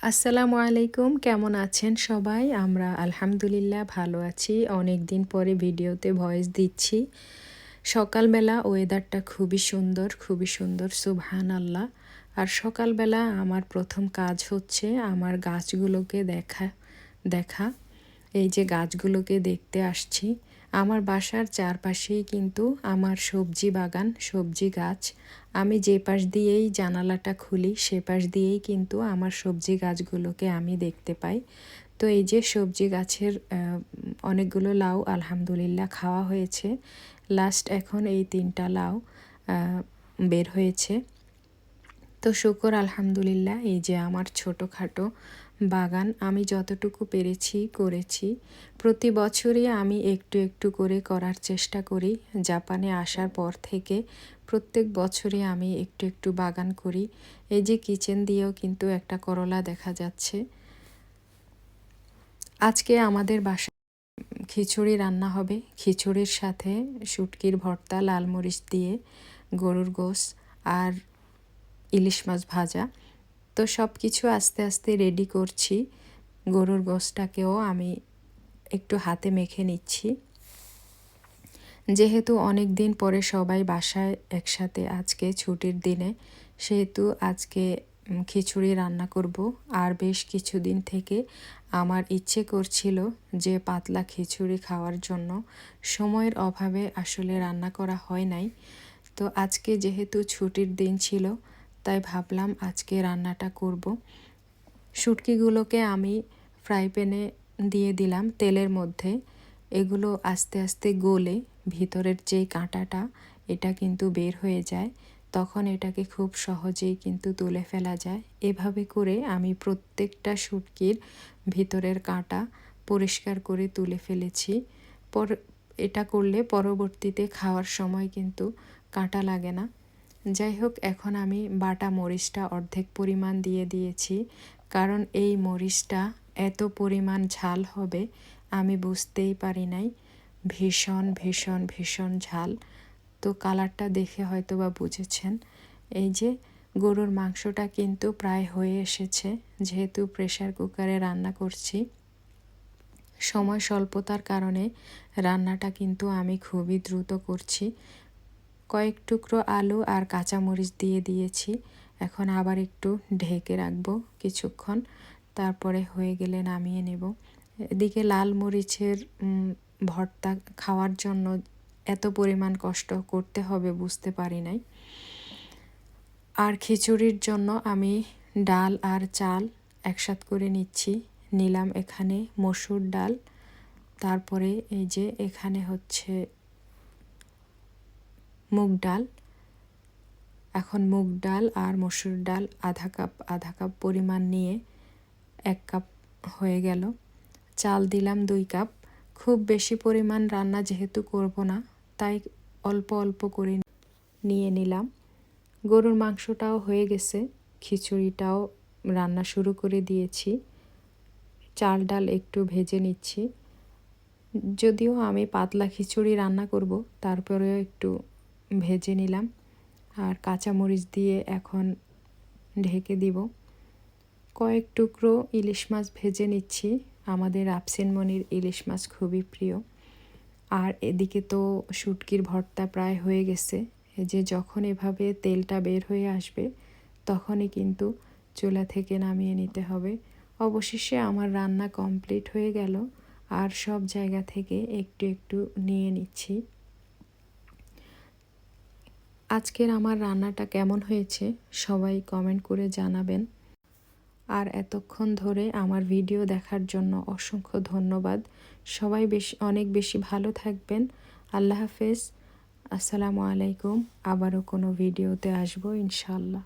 আসসালামু আলাইকুম, কেমন আছেন সবাই? আমরা আলহামদুলিল্লাহ ভালো আছি। অনেক দিন পরে ভিডিওতে ভয়েস দিচ্ছি। সকালবেলা ওয়েদারটা খুবই সুন্দর খুবই সুন্দর সুবহান আল্লাহ আর সকালবেলা আমার প্রথম কাজ হচ্ছে আমার গাছগুলোকে দেখা দেখা। এই যে গাছগুলোকে দেখতে আসছি। আমার বাসার চারপাশেই কিন্তু আমার সবজি বাগান, সবজি গাছ। আমি যে পাশ দিয়েই জানালাটা খুলি, সে পাশ দিয়েই কিন্তু আমার সবজি গাছগুলোকে আমি দেখতে পাই। তো এই যে সবজি গাছের অনেকগুলো লাউ আলহামদুলিল্লাহ খাওয়া হয়েছে। লাস্ট এখন এই তিনটা লাউ বের হয়েছে। তো শুকর আলহামদুলিল্লাহ, এই যে আমার ছোটোখাটো বাগান আমি যতটুকু পেরেছি, করেছি। প্রতি বছরই আমি একটু একটু করে করার চেষ্টা করি। জাপানে আসার পর থেকে প্রত্যেক বছরই আমি একটু একটু বাগান করি। এই যে কিচেন দিয়েও কিন্তু একটা করলা দেখা যাচ্ছে। আজকে আমাদের বাসা খিচুড়ি রান্না হবে। খিচুড়ির সাথে শুটকির ভর্তা, লাল মরিচ দিয়ে, গরুর গোস আর ইলিশ মাছ ভাজা। তো সব কিছু আস্তে আস্তে রেডি করছি। গরুর গোসটাকেও আমি একটু হাতে মেখে নিচ্ছি। যেহেতু অনেক দিন পরে সবাই বাসায় একসাথে আজকে ছুটির দিনে, সেহেতু আজকে খিচুড়ি রান্না করব। আর বেশ কিছুদিন থেকে আমার ইচ্ছে করছিল যে পাতলা খিচুড়ি খাওয়ার জন্য। সময়ের অভাবে আসলে রান্না করা হয় নাই। তো আজকে যেহেতু ছুটির দিন ছিল তাই ভাবলাম আজকে রান্নাটা করব। শুটকিগুলোকে আমি ফ্রাই প্যানে দিয়ে দিলাম তেলের মধ্যে। এগুলো আস্তে আস্তে গলে ভিতরের যে কাঁটাটা, এটা কিন্তু বের হয়ে যায়। তখন এটাকে খুব সহজেই কিন্তু তুলে ফেলা যায়। এভাবে করে আমি প্রত্যেকটা শুটকির ভিতরের কাঁটা পরিষ্কার করে তুলে ফেলেছি। পর, এটা করলে পরবর্তীতে খাওয়ার সময় কিন্তু কাঁটা লাগে না। যাই হোক এখন আমি বাটা মরিচটা অর্ধেক পরিমাণ দিয়ে দিয়েছি। কারণ এই মরিচটা এত পরিমাণ ঝাল হবে, আমি বুঝতেই পারি নাই। ভীষণ ভীষণ ভীষণ ঝাল। তো কালারটা দেখে হয়তো বা বুঝেছেন। এই যে গরুর মাংসটা কিন্তু প্রায় হয়ে এসেছে, যেহেতু প্রেশার কুকারে রান্না করছি। সময় স্বল্পতার কারণে রান্নাটা কিন্তু আমি খুবই দ্রুত করছি। কয়েক টুকরো আলু আর কাঁচামরিচ দিয়ে দিয়েছি। এখন আবার একটু ঢেকে রাখব কিছুক্ষণ, তারপরে হয়ে গেলে নামিয়ে নেব। এদিকে লাল মরিচের ভর্তা খাওয়ার জন্য এত পরিমাণ কষ্ট করতে হবে বুঝতে পারি নাই। আর খিচুড়ির জন্য আমি ডাল আর চাল একসাথ করে নিচ্ছি। নিলাম এখানে মসুর ডাল, তারপরে এই যে এখানে হচ্ছে মুগ ডাল। এখন মুগ ডাল আর মসুর ডাল আধা কাপ আধা কাপ পরিমাণ নিয়ে এক কাপ হয়ে গেল। চাল দিলাম দুই কাপ। খুব বেশি পরিমাণ রান্না যেহেতু করব না, তাই অল্প অল্প করে নিয়ে নিলাম। গরুর মাংসটাও হয়ে গেছে, খিচুড়িটাও রান্না শুরু করে দিয়েছি। চাল ডাল একটু ভেজে নিচ্ছি। যদিও আমি পাতলা খিচুড়ি রান্না করব, তারপরেও একটু ভেজে নিলাম আর কাঁচামরিচ দিয়ে এখন ঢেকে দিব। কয়েক টুকরো ইলিশ মাছ ভেজে নিচ্ছি। আমাদের মনির ইলিশ মাছ খুবই প্রিয়। আর এদিকে তো শুটকির ভর্তা প্রায় হয়ে গেছে। যে যখন এভাবে তেলটা বের হয়ে আসবে, তখনই কিন্তু চুলা থেকে নামিয়ে নিতে হবে। অবশেষে আমার রান্না কমপ্লিট হয়ে গেল। আর সব জায়গা থেকে একটু একটু নিয়ে নিচ্ছি। আজকের আমার রান্নাটা কেমন হয়েছে সবাই কমেন্ট করে জানাবেন। আর এতক্ষণ ধরে আমার ভিডিও দেখার জন্য অসংখ্য ধন্যবাদ। সবাই বেশি, অনেক বেশি ভালো থাকবেন। আল্লাহ হাফেজ। আসসালামু আলাইকুম। আবারও কোনো ভিডিওতে আসব ইনশাল্লাহ